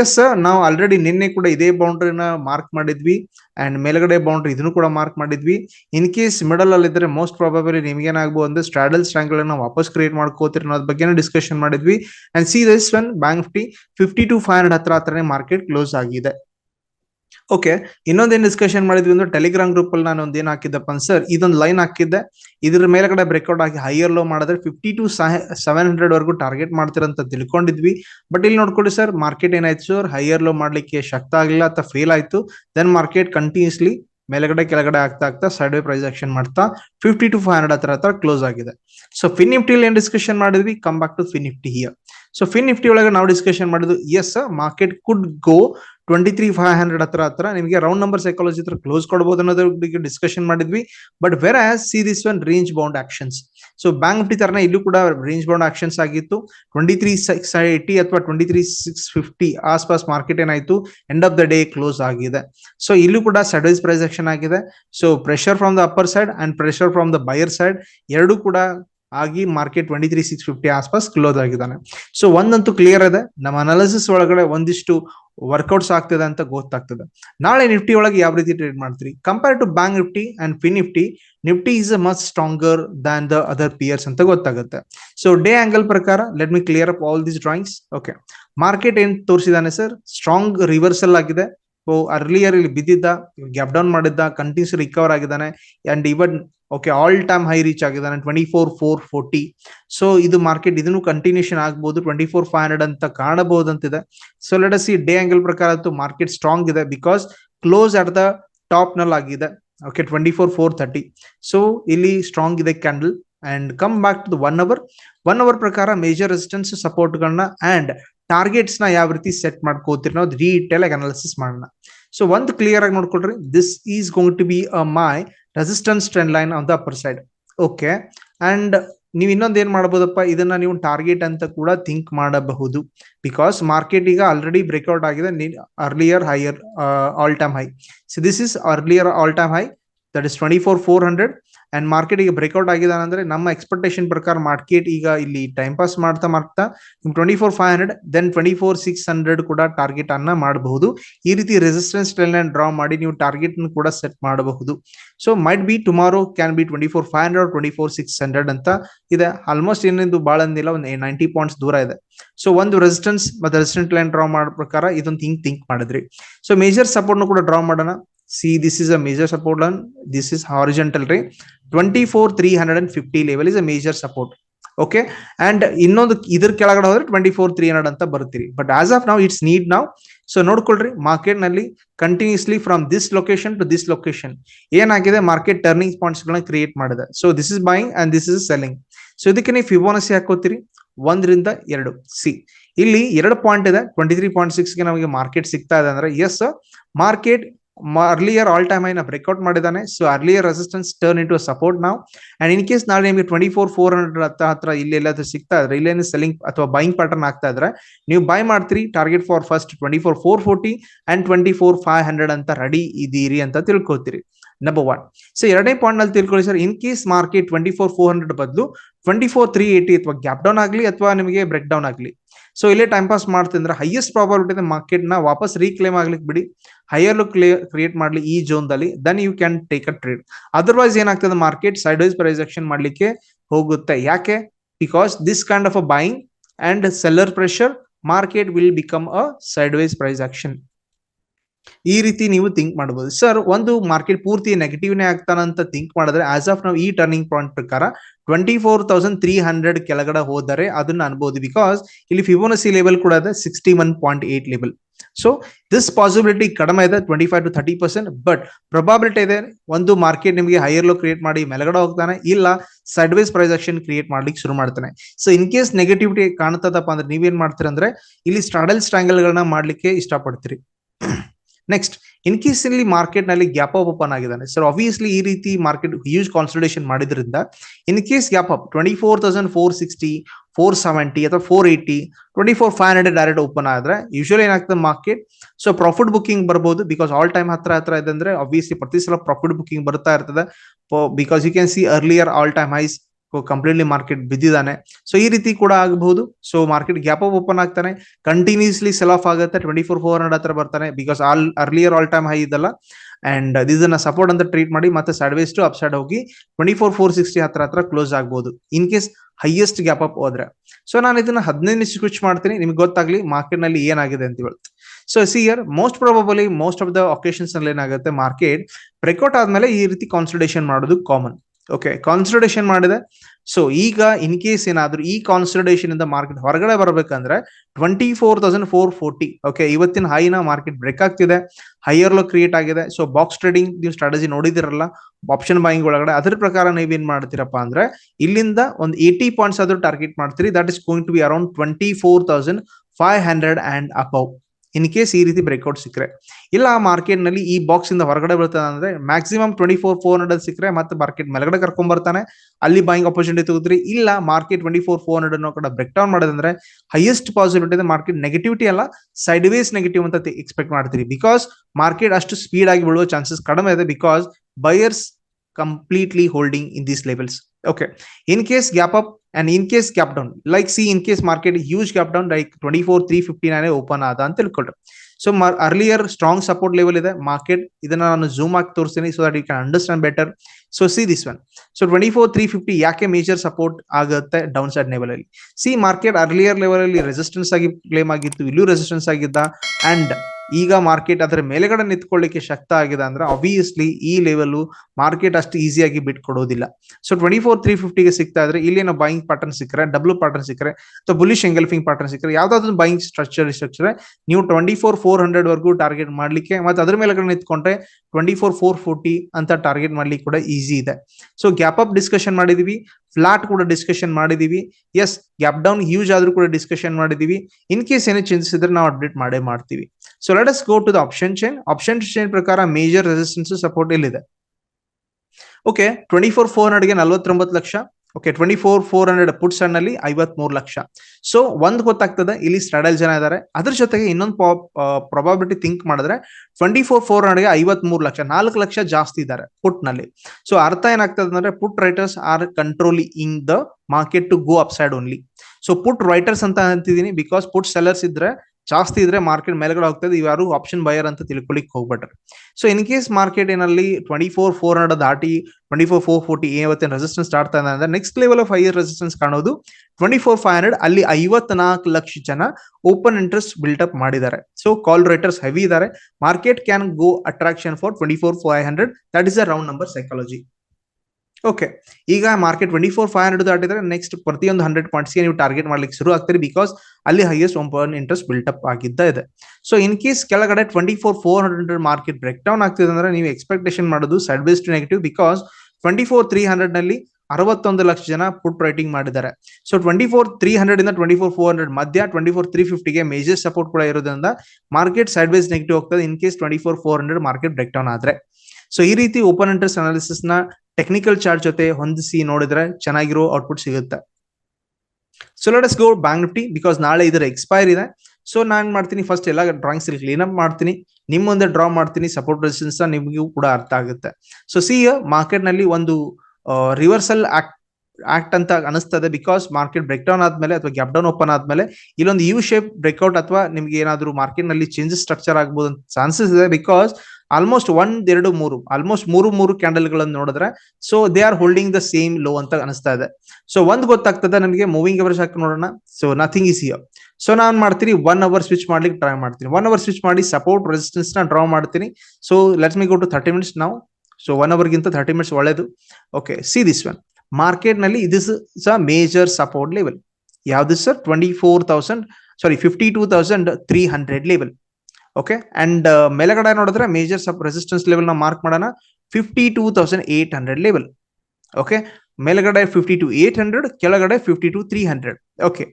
ಎಸ್ ನಾವು ಆಲ್ರೆಡಿ ನಿನ್ನೆ ಕೂಡ ಇದೇ ಬೌಂಡ್ರಿನ ಮಾರ್ಕ್ ಮಾಡಿದ್ವಿ. ಅಂಡ್ ಮೇಲ್ಗಡೆ ಬೌಂಡ್ರಿ ಇದನ್ನು ಕೂಡ ಮಾರ್ಕ್ ಮಾಡಿದ್ವಿ. ಇನ್ ಕೇಸ್ ಮಿಡಲ್ ಅಲ್ಲಿ ಇದ್ರೆ ಮೋಸ್ಟ್ ಪ್ರಾಬಬಲಿ ನಿಮ್ಗೆ ಏನಾಗಬಹುದು ಅಂದ್ರೆ ಸ್ಟ್ರಾಡಲ್ ಸ್ಟ್ರಾಂಗಲ್ ವಾಪಸ್ ಕ್ರಿಯೇಟ್ ಮಾಡ್ಕೋತೀರಿ ಅನ್ನೋದ್ ಬಗ್ಗೆ ಡಿಸ್ಕಷನ್ ಮಾಡಿದ್ವಿ. And see this one bank Nifty fifty two five hundred ಹತ್ರ ಹತ್ರನೇ ಮಾರ್ಕೆಟ್ ಕ್ಲೋಸ್ ಆಗಿದೆ. ಓಕೆ ಇನ್ನೊಂದೇನು ಡಿಸ್ಕಷನ್ ಮಾಡಿದ್ವಿ ಅಂದ್ರೆ ಟೆಲಿಗ್ರಾಮ್ ಗ್ರೂಪ್ ಅಲ್ಲಿ ನಾನು ಒಂದ್ ಏನ್ ಹಾಕಿದ್ದಪ್ಪ ಸರ್ ಇದೊಂದು ಲೈನ್ ಹಾಕಿದ್ದೆ. ಇದ್ರ ಮೇಲ್ಗಡೆ ಬ್ರೇಕ್ಔಟ್ ಆಗಿ ಹೈಯರ್ ಲೋ ಮಾಡಿದ್ರೆ ಫಿಫ್ಟಿ ಟು ಸೆವೆನ್ ಹಂಡ್ರೆಡ್ ವರೆಗೂ ಟಾರ್ಗೆಟ್ ಮಾಡ್ತಿರಂತ ತಿಳ್ಕೊಂಡಿದ್ವಿ. ಬಟ್ ಇಲ್ಲಿ ನೋಡ್ಕೊಳ್ಳಿ ಸರ್ ಮಾರ್ಕೆಟ್ ಏನಾಯ್ತು ಸರ್ ಹೈಯರ್ ಲೋ ಮಾಡ್ಲಿಕ್ಕೆ ಶಕ್ತ ಆಗಿಲ್ಲ ಅಥವಾ ಫೇಲ್ ಆಯ್ತು. ದೆನ್ ಮಾರ್ಕೆಟ್ ಕಂಟಿನ್ಯೂಸ್ಲಿ ಮೇಲ್ಗಡೆ ಕೆಳಗಡೆ ಆಗ್ತಾ ಆಗ್ತಾ ಸೈಡ್ ವೇ ಪ್ರೈಸ್ ಆಕ್ಷನ್ ಮಾಡ್ತಾ ಫಿಫ್ಟಿ ಟು ಫೈವ್ ಹಂಡ್ರೆಡ್ ಹತ್ರ ಹತ್ರ ಕ್ಲೋಸ್ ಆಗಿದೆ. ಸೊ ಫಿನ್ ನಿಫ್ಟಿಲಿ ಏನ್ ಡಿಸ್ಕಷನ್ ಮಾಡಿದ್ವಿ? Come back to Fin Nifty here so Fin Nifty ಒಳಗೆ ನಾವು ಡಿಸ್ಕಷನ್ ಮಾಡಿದ್ವಿ as market could go twenty three five hundred ಹತ್ರ ಹತ್ರ ನಿಮಗೆ ರೌಂಡ್ ನಂಬರ್ ಸೈಕಾಲಜಿ ಹತ್ರ ಕ್ಲೋಸ್ ಕೊಡಬಹುದು ಅನ್ನೋದ್ರ ಬಗ್ಗೆ ಡಿಸ್ಕಷನ್ ಮಾಡಿದ್ವಿ. But where as see this one range bound actions so bank Nifty ತರನ ಇಲ್ಲೂ ಕೂಡ ರೇಂಜ್ ಬೌಂಡ್ ಆಕ್ಷನ್ಸ್ ಆಗಿತ್ತು. ಟ್ವೆಂಟಿ ತ್ರೀ ಸಿಕ್ಸ್ ಏಯ್ಟಿ ಅಥವಾ ಟ್ವೆಂಟಿ ತ್ರೀ ಸಿಕ್ಸ್ ಫಿಫ್ಟಿ ಆಸ್ಪಾಸ್ ಮಾರ್ಕೆಟ್ ಏನಾಯ್ತು? End of the day close ಆಗಿದೆ. ಸೊ ಇಲ್ಲೂ ಕೂಡ ಸಡ್ವೈಸ್ ಪ್ರೈಸ್ ಆಕ್ಷನ್ ಆಗಿದೆ. So pressure from the upper side and pressure from the buyer side ಎರಡೂ ಕೂಡ ಆಗಿ market twenty three six fifty ಆಸ್ಪಾಸ್ close ಆಗಿದ್ದಾನೆ. ಸೊ ಒಂದಂತೂ ಕ್ಲಿಯರ್ ಇದೆ. ನಮ್ಮ ಅನಾಲಿಸಿಸ್ ಒಳಗಡೆ ಒಂದಿಷ್ಟು ವರ್ಕೌಟ್ಸ್ ಆಗ್ತದೆ ಅಂತ ಗೊತ್ತಾಗ್ತದೆ. ನಾಳೆ ನಿಫ್ಟಿ ಒಳಗೆ ಯಾವ ರೀತಿ ಟ್ರೇಡ್ ಮಾಡ್ತೀರಿ? Compare to bank Nifty and Fin Nifty Nifty is a much stronger than the other peers ಅಂತ ಗೊತ್ತಾಗುತ್ತೆ. ಸೊ ಡೇ ಆಂಗಲ್ ಪ್ರಕಾರ let me clear up all these drawings okay market ಏನ್ ತೋರಿಸಿದಾನೆ ಸರ್ ಸ್ಟ್ರಾಂಗ್ ರಿವರ್ಸಲ್ ಆಗಿದೆ. So earlier ಇಲ್ಲಿ ಬಿದ್ದಿದ್ದ gap down ಮಾಡಿದ್ದ continuous recover ಆಗಿದ್ದಾನೆ. And even okay all time high reach ಆಗಿದ್ದಾನೆ twenty four four forty so ಇದು ಮಾರ್ಕೆಟ್ ಇದನ್ನು ಕಂಟಿನ್ಯೂಷನ್ ಆಗ್ಬಹುದು ಟ್ವೆಂಟಿ ಫೋರ್ ಫೈವ್ ಹಂಡ್ರೆಡ್ ಅಂತ ಕಾಣಬಹುದು ಅಂತಿದೆ ಸೊ ಲೆಟ್ ಈ ಡೇ ಆಂಗಲ್ ಪ್ರಕಾರ ಅಂತೂ ಮಾರ್ಕೆಟ್ ಸ್ಟ್ರಾಂಗ್ ಇದೆ ಬಿಕಾಸ್ ಕ್ಲೋಸ್ ಅಟ್ ದ ಟಾಪ್ನಲ್ಲಿ ಆಗಿದೆ. Okay twenty four four thirty so ಇಲ್ಲಿ ಸ್ಟ್ರಾಂಗ್ ಇದೆ candle and come back to one hour one hour ಪ್ರಕಾರ ಮೇಜರ್ ರೆಸಿಸ್ಟೆನ್ಸ್ ಸಪೋರ್ಟ್ಗಳನ್ನ ಅಂಡ್ ಟಾರ್ಗೆಟ್ಸ್ನ ಯಾವ ರೀತಿ ಸೆಟ್ ಮಾಡ್ಕೋತೀರಿ ನಾವು ಡೀಟೇಲ್ ಆಗಿ ಅನಾಲಿಸಿಸ್ ಮಾಡೋಣ. ಸೊ ಒಂದು ಕ್ಲಿಯರ್ ಆಗಿ ನೋಡ್ಕೊಳ್ರಿ. This is going to be a my resistance trend line on the upper side okay and ನೀವು ಇನ್ನೊಂದು ಏನ್ ಮಾಡಬಹುದಪ್ಪ ಇದನ್ನ ನೀವು ಟಾರ್ಗೆಟ್ ಅಂತ ಕೂಡ ಥಿಂಕ್ ಮಾಡಬಹುದು. ಬಿಕಾಸ್ ಮಾರ್ಕೆಟ್ ಈಗ ಆಲ್ರೆಡಿ ಬ್ರೇಕ್ಔಟ್ ಆಗಿದೆ. Earlier higher all time high so this is earlier all time high that is twenty four four hundred and market ಈಗ ಬ್ರೇಕ್ಔಟ್ ಆಗಿದೆ ಅಂದ್ರೆ ನಮ್ಮ ಎಕ್ಸ್ಪೆಕ್ಟೇಷನ್ ಪ್ರಕಾರ ಮಾರ್ಕೆಟ್ ಈಗ ಇಲ್ಲಿ ಟೈಮ್ ಪಾಸ್ ಮಾಡ್ತಾ ಮಾಡ್ತಾ twenty four five hundred then twenty four six hundred ಕೂಡ ಟಾರ್ಗೆಟ್ ಅನ್ನ ಮಾಡಬಹುದು. ಈ ರೀತಿ ರೆಸಿಸ್ಟೆನ್ಸ್ ಅನ್ನು ಡ್ರಾ ಮಾಡಿ ನೀವು ಟಾರ್ಗೆಟ್ ಕೂಡ ಸೆಟ್ ಮಾಡಬಹುದು. So might be tomorrow can be twenty four five hundred twenty four six hundred ಅಂತ ಇದೆ. ಆಲ್ಮೋಸ್ಟ್ ಏನಿದು ಭಾಳ ಅಂದಿಲ್ಲ, ಒಂದು ನೈಂಟಿ ಪಾಯಿಂಟ್ಸ್ ದೂರ ಇದೆ. ಸೊ ಒಂದು ರೆಸಿಸ್ಟೆನ್ಸ್ ಮತ್ತೆ ರೆಸಿಸ್ಟೆಂಟ್ ಲೈನ್ ಡ್ರಾ ಮಾಡೋ ಪ್ರಕಾರ ಇದೊಂದು ಥಿಂಕ್ ಥಿಂಕ್ ಮಾಡಿದ್ರಿ. ಸೊ ಮೇಜರ್ ಸಪೋರ್ಟ್ ಕೂಡ ಡ್ರಾ ಮಾಡೋಣ. Major support line this is horizontal ray twenty four three hundred and fifty level is a major support okay and ಇನ್ನೊಂದು ಇದ್ರ ಕೆಳಗಡೆ ಹೋದ್ರೆ ಟ್ವೆಂಟಿ ಫೋರ್ ತ್ರೀ ಹಂಡ್ರೆಡ್ ಅಂತ ಬರ್ತೀರಿ ಬಟ್ ಆಸ್ ಆಫ್ ನಾವು it's need ನಾವು ಸೊ ನೋಡ್ಕೊಳ್ರಿ ಮಾರ್ಕೆಟ್ನಲ್ಲಿ continuously from this location to this location ಏನಾಗಿದೆ? ಮಾರ್ಕೆಟ್ ಟರ್ನಿಂಗ್ ಪಾಯಿಂಟ್ಸ್ ಗಳನ್ನ ಕ್ರಿಯೇಟ್ ಮಾಡಿದೆ. So this is buying and this is selling so ಇದಕ್ಕೆ ನೀವು ಫಿಬೋನಸಿ ಹಾಕೋತೀರಿ? ಒಂದರಿಂದ ಎರಡು. ಸಿ ಇಲ್ಲಿ ಎರಡು ಪಾಯಿಂಟ್ ಇದೆ. ಟ್ವೆಂಟಿ ತ್ರೀ ಪಾಯಿಂಟ್ ಸಿಕ್ಸ್ಗೆ ನಮಗೆ ಮಾರ್ಕೆಟ್ ಸಿಗ್ತಾ ಇದೆ ಅಂದ್ರೆ as market earlier all time ಐನ ಬ್ರೇಕ್ಔಟ್ ಮಾಡಿದ್ದಾನೆ so earlier resistance turn into support ನಾವು ಅಂಡ್ ಇನ್ ಕೇಸ್ ನಾಳೆ ನಿಮಗೆ ಟ್ವೆಂಟಿ ಫೋರ್ ಫೋರ್ ಹಂಡ್ರೆಡ್ ಹತ್ರ ಹತ್ರ ಇಲ್ಲಿ ಎಲ್ಲಾದ್ರೂ ಸಿಗ್ತಾ ಇದ್ರೆ, ಇಲ್ಲೇನು ಸೆಲ್ಲಿಂಗ್ ಅಥವಾ ಬೈಯಿಂಗ್ ಪ್ಯಾಟರ್ನ್ ಆಗ್ತಾ ಇದ್ರೆ, ನೀವು ಬೈ ಮಾಡ್ತೀರಿ target for first twenty four four forty and twenty four five hundred ಅಂತ ರೆಡಿ ಇದೀರಿ ಅಂತ ತಿಳ್ಕೊತೀರಿ. ನಂಬರ್ ಒನ್ ಸೊ ಎರಡನೇ ಪಾಯಿಂಟ್ನಲ್ಲಿ ತಿಳ್ಕೊಳ್ಳಿ sir in case market twenty four four hundred ಬದಲು ಟ್ವೆಂಟಿ ಫೋರ್ ತ್ರೀ ಏಯ್ಟಿ ಅಥವಾ ಗ್ಯಾಪ್ ಡೌನ್ ಆಗಲಿ ಅಥವಾ ನಿಮಗೆ ಬ್ರೇಕ್ ಡೌನ್ ಆಗಲಿ. ಸೊ ಇಲ್ಲೇ ಟೈಮ್ ಪಾಸ್ ಮಾಡ್ತಿದ್ರೆ ಹೈಯೆಸ್ಟ್ ಪ್ರಾಬಿಲಿಟಿ ಇದೆ ಮಾರ್ಕೆಟ್ನ ವಾಪಸ್ ರೀಕ್ಲೇಮ್ ಆಗ್ಲಿಕ್ಕೆ ಬಿಡಿ. ಹೈಯರ್ ಲುಕ್ ಕ್ರಿಯೇಟ್ ಮಾಡ್ಲಿ ಈ ಜೋನ್ ದಲ್ಲಿ. Then you can take a trade otherwise ಏನಾಗ್ತದೆ ಮಾರ್ಕೆಟ್ ಸೈಡ್ ವೈಸ್ ಪ್ರೈಸೆಕ್ಷನ್ ಮಾಡ್ಲಿಕ್ಕೆ ಹೋಗುತ್ತೆ. ಯಾಕೆ? Because this kind of a buying and seller pressure market will become a sidewise price action ಈ ರೀತಿ ನೀವು ಥಿಂಕ್ ಮಾಡಬಹುದು ಸರ್ ಒಂದು ಮಾರ್ಕೆಟ್ ಪೂರ್ತಿ ನೆಗೆಟಿವ್ನೇ ಆಗ್ತಾನಂತ ಥಿಂಕ್ ಮಾಡಿದ್ರೆ ಆಸ್ ಆಫ್ ನಾವು ಈ ಟರ್ನಿಂಗ್ ಪಾಯಿಂಟ್ ಪ್ರಕಾರ twenty four thousand three hundred ಕೆಳಗಡೆ ಹೋದರೆ ಅದನ್ನ ಅನ್ಬೋದು ಬಿಕಾಸ್ ಇಲ್ಲಿ ಫಿಬೋನಸಿ ಲೆವೆಲ್ ಕೂಡ ಇದೆ sixty one point eight level so this possibility ಕಡಿಮೆ ಇದೆ twenty five to thirty percent but probability ಇದೆ, ಒಂದು ಮಾರ್ಕೆಟ್ ನಿಮಗೆ ಹೈಯರ್ ಲೋ ಕ್ರಿಯೇಟ್ ಮಾಡಿ ಮೆಲಗಡೆ ಹೋಗ್ತಾನೆ, ಇಲ್ಲ side wise price action create ಮಾಡ್ಲಿಕ್ಕೆ ಶುರು ಮಾಡ್ತಾನೆ. ಸೊ ಇನ್ ಕೇಸ್ ನೆಗೆಟಿವಿಟಿ ಕಾಣ್ತದಪ್ಪ ಅಂದ್ರೆ ನೀವೇನ್ ಮಾಡ್ತೀರಂದ್ರೆ ಇಲ್ಲಿ ಸ್ಟ್ರಾಡಲ್ ಸ್ಟ್ರಾಂಗಲ್ ಗಳನ್ನ ಮಾಡ್ಲಿಕ್ಕೆ ಇಷ್ಟಪಡ್ತೀರಿ. ನೆಕ್ಸ್ಟ್ ಇನ್ ಕೇಸ್ ಇಲ್ಲಿ ಮಾರ್ಕೆಟ್ನಲ್ಲಿ ಗ್ಯಾಪ್ ಅಪ್ ಓಪನ್ ಆಗಿದ್ದಾನೆ ಸರ್ ಆಬ್ವಿಯಸ್ಲಿ ಈ ರೀತಿ ಮಾರ್ಕೆಟ್ ಹ್ಯೂಜ್ ಕಾನ್ಸಲ್ಟೇಷನ್ ಮಾಡಿದ್ರಿಂದ in case gap up twenty four thousand four sixty four seventy ಅಥವಾ four eighty twenty four five hundred direct open ಆದ್ರೆ ಯೂಶಲಿ ಏನಾಗ್ತದೆ market so profit booking ಬರ್ಬೋದು because all time ಹತ್ರ ಹತ್ರ ಇದೆ ಅಂದ್ರೆ ಆಬ್ವಿಯಸ್ಲಿ ಪ್ರತಿ ಸಲ ಪ್ರಾಫಿಟ್ ಬುಕಿಂಗ್ ಬರ್ತಾ ಇರ್ತದೆ. Because you can see earlier all time highs completely market ಬಿದ್ದಿದ್ದಾನೆ. So ಈ ರೀತಿ ಕೂಡ ಆಗಬಹುದು. So market gap up open ಆಗ್ತಾನೆ. ಕಂಟಿನ್ಯೂಸ್ಲಿ ಸೆಲ್ ಆಫ್ ಆಗುತ್ತೆ. ಟ್ವೆಂಟಿ ಫೋರ್ ಫೋರ್ ಹಂಡ್ರೆಡ್ ಹತ್ರ ಬರ್ತಾನೆ. Because all earlier all time high ಇದಲ್ಲ. ಅಂಡ್ ಇದನ್ನ ಸಪೋರ್ಟ್ ಅಂತ ಟ್ರೀಟ್ ಮಾಡಿ ಮತ್ತೆ sideways to up side ಹೋಗಿ ಟ್ವೆಂಟಿ ಫೋರ್ ಫೋರ್ ಸಿಕ್ಸ್ಟಿ ಹತ್ರ ಹತ್ರ ಕ್ಲೋಸ್ ಆಗ್ಬಹುದು in case highest gap up ಹೋದ್ರೆ. ಸೊ ನಾನು ಇದನ್ನ ಹದಿನೈದು ನಿಮಿಷ ಸ್ವಿಚ್ ಮಾಡ್ತೀನಿ. ನಿಮ್ಗೆ ಗೊತ್ತಾಗ್ಲಿ ಮಾರ್ಕೆಟ್ನಲ್ಲಿ ಏನಾಗಿದೆ ಅಂತ ಹೇಳಿ so see here most probably most of the ಒಕೇಶನ್ಸ್ನಲ್ಲಿ ಏನಾಗುತ್ತೆ? ಮಾರ್ಕೆಟ್ ಬ್ರೇಕ್ಔಟ್ ಆದ್ಮೇಲೆ ಈ ರೀತಿ ಕಾನ್ಸಲ್ಟೇಷನ್ ಮಾಡೋದು ಕಾಮನ್ ಓಕೆ ಕಾನ್ಸಲ್ಟೇಷನ್ ಮಾಡಿದೆ. ಸೊ ಈಗ ಇನ್ ಕೇಸ್ ಏನಾದ್ರು ಈ ಕಾನ್ಸಲ್ಟೇಷನ್ ಇಂದ ಮಾರ್ಕೆಟ್ ಹೊರಗಡೆ ಬರಬೇಕಂದ್ರೆ twenty four thousand four forty okay ಇವತ್ತಿನ ಹೈನ ಮಾರ್ಕೆಟ್ ಬ್ರೇಕ್ ಆಗ್ತಿದೆ. ಹೈಯರ್ ಲೋ ಕ್ರಿಯೇಟ್ ಆಗಿದೆ. ಸೊ ಬಾಕ್ಸ್ ಟ್ರೇಡಿಂಗ್ ನೀವು ಸ್ಟ್ರಾಟಜಿ ನೋಡಿದಿರಲ್ಲ ಆಪ್ಷನ್ ಬಾಯಿಂಗ್ ಒಳಗಡೆ, ಅದ್ರ ಪ್ರಕಾರ ನೀವೇನ್ ಮಾಡ್ತೀರಪ್ಪ ಅಂದ್ರೆ, ಇಲ್ಲಿಂದ ಒಂದು ಏಯ್ಟಿ ಪಾಯಿಂಟ್ಸ್ ಆದ್ರೂ ಟಾರ್ಗೆಟ್ ಮಾಡ್ತೀರಿ. That is going to be around twenty four thousand five hundred and above in case ಈ ರೀತಿ ಬ್ರೇಕ್ಔಟ್ ಸಿಕ್ಕರೆ. ಇಲ್ಲ ಮಾರ್ಕೆಟ್ನಲ್ಲಿ ಈ ಬಾಕ್ಸ್ ಇಂದ ಹೊರಗಡೆ ಬರ್ತದೆ ಅಂದ್ರೆ maximum twenty four four hundred ಸಿಕ್ಕರೆ ಮತ್ತೆ ಮಾರ್ಕೆಟ್ ಮೇಲ್ಗಡೆ ಕರ್ಕೊಂಡ್ ಬರ್ತಾನೆ ಅಲ್ಲಿ ಬಾಯಿಂಗ್ ಆಪರ್ಚುನಿಟಿ ತಗೋದ್ರಿ ಇಲ್ಲ market twenty four four hundred ಅನ್ನೋ ಕಡೆ ಬ್ರೇಕ್ ಡೌನ್ ಮಾಡೋದಂದ್ರೆ ಹೈಯೆಸ್ಟ್ ಪಾಸಿಬಿಲಿಟಿ ಮಾರ್ಕೆಟ್ ನೆಗೆಟಿವಿಟಿ ಅಲ್ಲ ಸೈಡ್ ವೇಸ್ ನೆಗೆಟಿವ್ ಅಂತ ಎಕ್ಸ್ಪೆಕ್ಟ್ ಮಾಡ್ತೀರಿ. ಬಿಕಾಸ್ ಮಾರ್ಕೆಟ್ ಅಷ್ಟು ಸ್ಪೀಡ್ ಆಗಿ ಬೀಳುವ ಚಾನ್ಸಸ್ ಕಡಿಮೆ ಇದೆ because buyers completely holding in these levels okay in case gap up and in case gap down like see in case market huge gap down like twenty four three fifty nine open ಆದ ಅಂತ ತಿಳ್ಕೊಳ್ರಿ. So earlier strong support level ಇದೆ market ಇದನ್ನ ನಾನು zoom ಆಗಿ ತೋರಿಸ್ತೀನಿ so that you can understand better so see this one so twenty four three fifty ಯಾಕೆ major support ಆಗುತ್ತೆ down side level ಅಲ್ಲಿ? ಸಿ ಮಾರ್ಕೆಟ್ ಅರ್ಲಿಯರ್ ಲೆವೆಲ್ ಅಲ್ಲಿ resistance ಆಗಿ ಕ್ಲೇಮ್ ಆಗಿತ್ತು, ಇಲ್ಲೂ ರೆಸಿಸ್ಟೆನ್ಸ್ ಆಗಿದ್ದ ಅಂಡ್ ಈಗ ಮಾರ್ಕೆಟ್ ಅದರ ಮೇಲೆಗಡೆ ನಿಂತ್ಕೊಳ್ಳಿಕ್ಕೆ ಶಕ್ತ ಆಗಿದೆ ಅಂದ್ರೆ ಅಬ್ವಿಯಸ್ಲಿ ಈ ಲೆವೆಲ್ ಮಾರ್ಕೆಟ್ ಅಷ್ಟು ಈಸಿಯಾಗಿ ಬಿಟ್ಕೊಡೋದಿಲ್ಲ ಸೊ ಟ್ವೆಂಟಿ ಫೋರ್ ತ್ರೀ ಫಿಫ್ಟಿಗೆ ಸಿಗ್ತಾ ಇದ್ರೆ ಇಲ್ಲೇನೋ ಬೈಯಿಂಗ್ ಪ್ಯಾಟರ್ನ್ ಸಿಕ್ಕರೆ ಡಬ್ಲ್ಯೂ ಪ್ಯಾಟರ್ನ್ ಸಿಕ್ಕರೆ, ಅಥವಾ ಬುಲಿಶ್ ಎಂಗಲ್ಫಿಂಗ್ ಪ್ಯಾಟರ್ನ್ ಸಿಕ್ಕರೆ, ಯಾವ್ದಾದ್ರು ಬೈಯಿಂಗ್ ಸ್ಟ್ರಕ್ಚರ್ ಸ್ಟ್ರಕ್ಚರ್ ನೀವು ಟ್ವೆಂಟಿ ಫೋರ್ ಫೋರ್ ಹಂಡ್ರೆಡ್ ವರ್ಗೂ ಟಾರ್ಗೆಟ್ ಮಾಡ್ಲಿಕ್ಕೆ ಮತ್ತೆ ಅದ್ರ ಮೇಲೆಗಡೆ ನಿಂತ್ಕೊಂಡ್ರೆ ಟ್ವೆಂಟಿ ಫೋರ್ ಫೋರ್ ಫೋರ್ಟಿ ಅಂತ ಟಾರ್ಗೆಟ್ ಮಾಡ್ಲಿಕ್ಕೆ ಕೂಡ ಈಸಿ ಇದೆ. ಸೊ ಗ್ಯಾಪ್ ಅಪ್ ಡಿಸ್ಕಷನ್ ಮಾಡಿದೀವಿ ಫ್ಲಾಟ್ ಕೂಡ ಡಿಸ್ಕಷನ್ ಮಾಡಿದೀವಿ. ಎಸ್ ಗ್ಯಾಪ್ ಡೌನ್ ಹ್ಯೂಜ್ ಆದ್ರೂ ಕೂಡ ಡಿಸ್ಕಷನ್ ಮಾಡಿದೀವಿ. ಇನ್ ಕೇಸ್ ಏನೇ ಚಿಂತಿಸಿದ್ರೆ ನಾವು ಅಪ್ಡೇಟ್ ಮಾಡೇ ಮಾಡ್ತೀವಿ. So let us go to the option chain option chain ಪ್ರಕಾರ ಮೇಜರ್ ರೆಸಿಸ್ಟೆನ್ಸ್ ಸಪೋರ್ಟ್ ಇಲ್ಲಿದೆ ಓಕೆ ಟ್ವೆಂಟಿ ಫೋರ್ ಫೋರ್ ಹಂಡ್ರೆಡ್ಗೆ ನಲ್ವತ್ತೊಂಬತ್ತು lakh. Okay twenty four four hundred ಪುಟ್ಸ್ನಲ್ಲಿ ಐವತ್ ಮೂರು ಲಕ್ಷ. ಸೊ ಒಂದ್ ಗೊತ್ತಾಗ್ತದೆ, ಇಲ್ಲಿ ಸ್ಟ್ರಾಡಲ್ ಜನ ಇದಾರೆ. ಅದ್ರ ಜೊತೆಗೆ ಇನ್ನೊಂದು ಪ್ರೊಬಾಬಿಲಿಟಿ ಥಿಂಕ್ ಮಾಡಿದ್ರೆ ಟ್ವೆಂಟಿ ಫೋರ್ ಫೋರ್ ಹಂಡ್ರೆಡ್ಗೆ ಐವತ್ ಮೂರು ಲಕ್ಷ, ನಾಲ್ಕು ಲಕ್ಷ ಜಾಸ್ತಿ ಇದ್ದಾರೆ ಪುಟ್ನಲ್ಲಿ ಸೊ ಅರ್ಥ ಏನಾಗ್ತದೆ ಅಂದ್ರೆ put writers are controlling the market to go upside only so put writers ಅಂತ ಅಂತಿದ್ದೀನಿ ಬಿಕಾಸ್ ಪುಟ್ ಸೆಲ್ಲರ್ಸ್ ಇದ್ರೆ ಜಾಸ್ತಿ ಇದ್ರೆ ಮಾರ್ಕೆಟ್ ಮೇಲ್ಗಡೆ ಹೋಗ್ತದೆ. ಯಾರು ಆಪ್ಷನ್ ಬಯರ್ ಅಂತ ತಿಳ್ಕೊಳಿಕ್ ಹೋಗ್ಬಿಟ್ರೆ. ಸೊ ಇನ್ ಕೇಸ್ ಮಾರ್ಕೆಟ್ ಏನಲ್ಲಿ ಟ್ವೆಂಟಿ ಫೋರ್ ಫೋರ್ ಹಂಡ್ರೆಡ್ ದಾಟಿ ಟ್ವೆಂಟಿ ಫೋರ್ ಫೋರ್ ಫೋರ್ಟಿ ಇವತ್ತಿನ ರೆಸಿಸ್ಟೆನ್ಸ್ ಸ್ಟಾರ್ಟ್ ಅಂದ್ರೆ next level of higher resistance ಕಾಣೋದು ಟ್ವೆಂಟಿ ಫೋರ್ ಫೈವ್ ಹಂಡ್ರೆಡ್ ಅಲ್ಲಿ ಐವತ್ನಾಲ್ಕು ಲಕ್ಷ ಜನ ಓಪನ್ ಇಂಟ್ರೆಸ್ಟ್ ಬಿಲ್ಟ್ ಅಪ್ ಮಾಡಿದ್ದಾರೆ. ಸೊ ಕಾಲ್ ರೈಟರ್ಸ್ ಹೆವಿ ಇದ್ದಾರೆ. Market can go attraction for twenty four five hundred that is a round number psychology okay ಈಗ market twenty four five hundred ದಾಟಿದ್ರೆ next ಪ್ರತಿಯೊಂದು hundred ಪಾಯಿಂಟ್ಸ್ಗೆ ನೀವು target ಮಾಡ್ಲಿಕ್ಕೆ ಶುರು ಆಗ್ತೀರಿ because ಅಲ್ಲಿ highest open interest built up ಆಗಿದ್ದ ಇದೆ. ಸೊ ಇನ್ ಕೇಸ್ ಕೆಳಗಡೆ twenty four four hundred market break down ಆಗ್ತಿದೆ ಅಂದ್ರೆ ನೀವು ಎಕ್ಸ್ಪೆಕ್ಟೇಷನ್ ಮಾಡೋದು sideways to negative because twenty four three ಹಂಡ್ರೆಡ್ನಲ್ಲಿ ಅರವತ್ತೊಂದು ಲಕ್ಷ ಜನ ಪುಟ್ ರೈಟಿಂಗ್ ಮಾಡಿದ್ದಾರೆ. So twenty four three hundred ಇಂದ ಟ್ವೆಂಟಿ ಫೋರ್ ಫೋರ್ ಹಂಡ್ರೆಡ್ ಮಧ್ಯ ಟ್ವೆಂಟಿ ಫೋರ್ ತ್ರೀ ಫಿಫ್ಟಿಗೆ ಮೇಜರ್ ಸಪೋರ್ಟ್ ಕೂಡ ಇರೋದ್ರಿಂದ ಮಾರ್ಕೆಟ್ ಸೈಡ್ ಬೇಸ್ ನೆಗೆಟಿವ್ ಹೋಗ್ತದೆ in case twenty four four hundred market break down ಆದ್ರೆ. ಸೊ ಈ ರೀತಿ ಓಪನ್ ಇಂಟ್ರೆಸ್ಟ್ ಅನಾಲಿಸಿಸ್ನ ಟೆಕ್ನಿಕಲ್ ಚಾರ್ಟ್ ಜೊತೆ ಹೊಂದಿಸಿ ನೋಡಿದ್ರೆ ಚೆನ್ನಾಗಿರೋ ಔಟ್ಪುಟ್ ಸಿಗುತ್ತೆ. So let us go bank nifty because ನಾಳೆ ಇದರ ಎಕ್ಸ್ಪೈರ್ ಇದೆ. ಸೊ ನಾನು ಮಾಡ್ತೀನಿ? ಫಸ್ಟ್ ಎಲ್ಲ ಡ್ರಾಯಿಂಗ್ಸ್ ಕ್ಲೀನ್ ಅಪ್ ಮಾಡ್ತೀನಿ. ನಿಮ್ಮ ಮುಂದೆ ಡ್ರಾ ಮಾಡ್ತೀನಿ ಸಪೋರ್ಟ್ ರೆಸಿಸ್ಟೆನ್ಸ್ ನಿಮಗೂ ಕೂಡ ಅರ್ಥ ಆಗುತ್ತೆ. ಸೊ ಸಿ ಮಾರ್ಕೆಟ್ನಲ್ಲಿ ಒಂದು ರಿವರ್ಸಲ್ ಆಕ್ಟ್ ಆಕ್ಟ್ ಅಂತ ಅನಿಸ್ತದೆ ಬಿಕಾಸ್ ಮಾರ್ಕೆಟ್ ಬ್ರೇಕ್ ಡೌನ್ ಆದ್ಮೇಲೆ ಅಥವಾ ಗ್ಯಾಪ್ ಡೌನ್ ಓಪನ್ ಆದ್ಮೇಲೆ ಇಲ್ಲೊಂದು ಯು ಶೇಪ್ ಬ್ರೇಕ್ಔಟ್ ಅಥವಾ ನಿಮ್ಗೆ ಏನಾದ್ರು ಮಾರ್ಕೆಟ್ನಲ್ಲಿ ಚೇಂಜಸ್ ಸ್ಟ್ರಕ್ಚರ್ ಆಗ್ಬೋದು ಅಂತ ಚಾನ್ಸಸ್ ಇದೆ ಬಿಕಾಸ್ ಆಲ್ಮೋಸ್ಟ್ ಒಂದ್ ಎರಡು ಮೂರು ಆಲ್ಮೋಸ್ಟ್ ಮೂರು ಮೂರು ಕ್ಯಾಂಡಲ್ಗಳನ್ನು ನೋಡಿದ್ರೆ so they are holding the same low ಅಂತ ಅನಿಸ್ತಾ ಇದೆ. ಸೊ ಒಂದ್ ಗೊತ್ತಾಗ್ತದೆ ನಮಗೆ ಮೂವಿಂಗ್ ಅವರ್ಸ್ ಹಾಕಿ ನೋಡೋಣ. So nothing is here so ನಾನು ಮಾಡ್ತೀನಿ ಒನ್ ಅವರ್ ಸ್ವಿಚ್ ಮಾಡ್ಲಿಕ್ಕೆ ಟ್ರೈ ಮಾಡ್ತೀನಿ. ಒನ್ ಅವರ್ ಸ್ವಿಚ್ ಮಾಡಿ ಸಪೋರ್ಟ್ ರೆಸಿಸ್ಟೆನ್ಸ್ನ ಡ್ರಾ ಮಾಡ್ತೀನಿ. So let's me go to thirty minutes ನಾವು ಸೊ ಒನ್ ಅವರ್ಗಿಂತ ಥರ್ಟಿ ಮಿನಿಟ್ಸ್ ಒಳ್ಳೇದು. ಓಕೆ ಸಿ ದಿಸ್ ಒನ್ ಮಾರ್ಕೆಟ್ನಲ್ಲಿ this is a major support level ಯಾವ್ದು sir twenty four thousand sorry fifty two thousand three hundred level okay and ಮೇಲಗಡೆ ನೋಡಿದ್ರೆ major sub resistance ಲೆವೆಲ್ನ mark ಮಾಡೋಣ. Fifty two thousand eight hundred level okay ಮೇಲ್ಗಡೆ fifty two eight hundred ಕೆಳಗಡೆ fifty two three hundred okay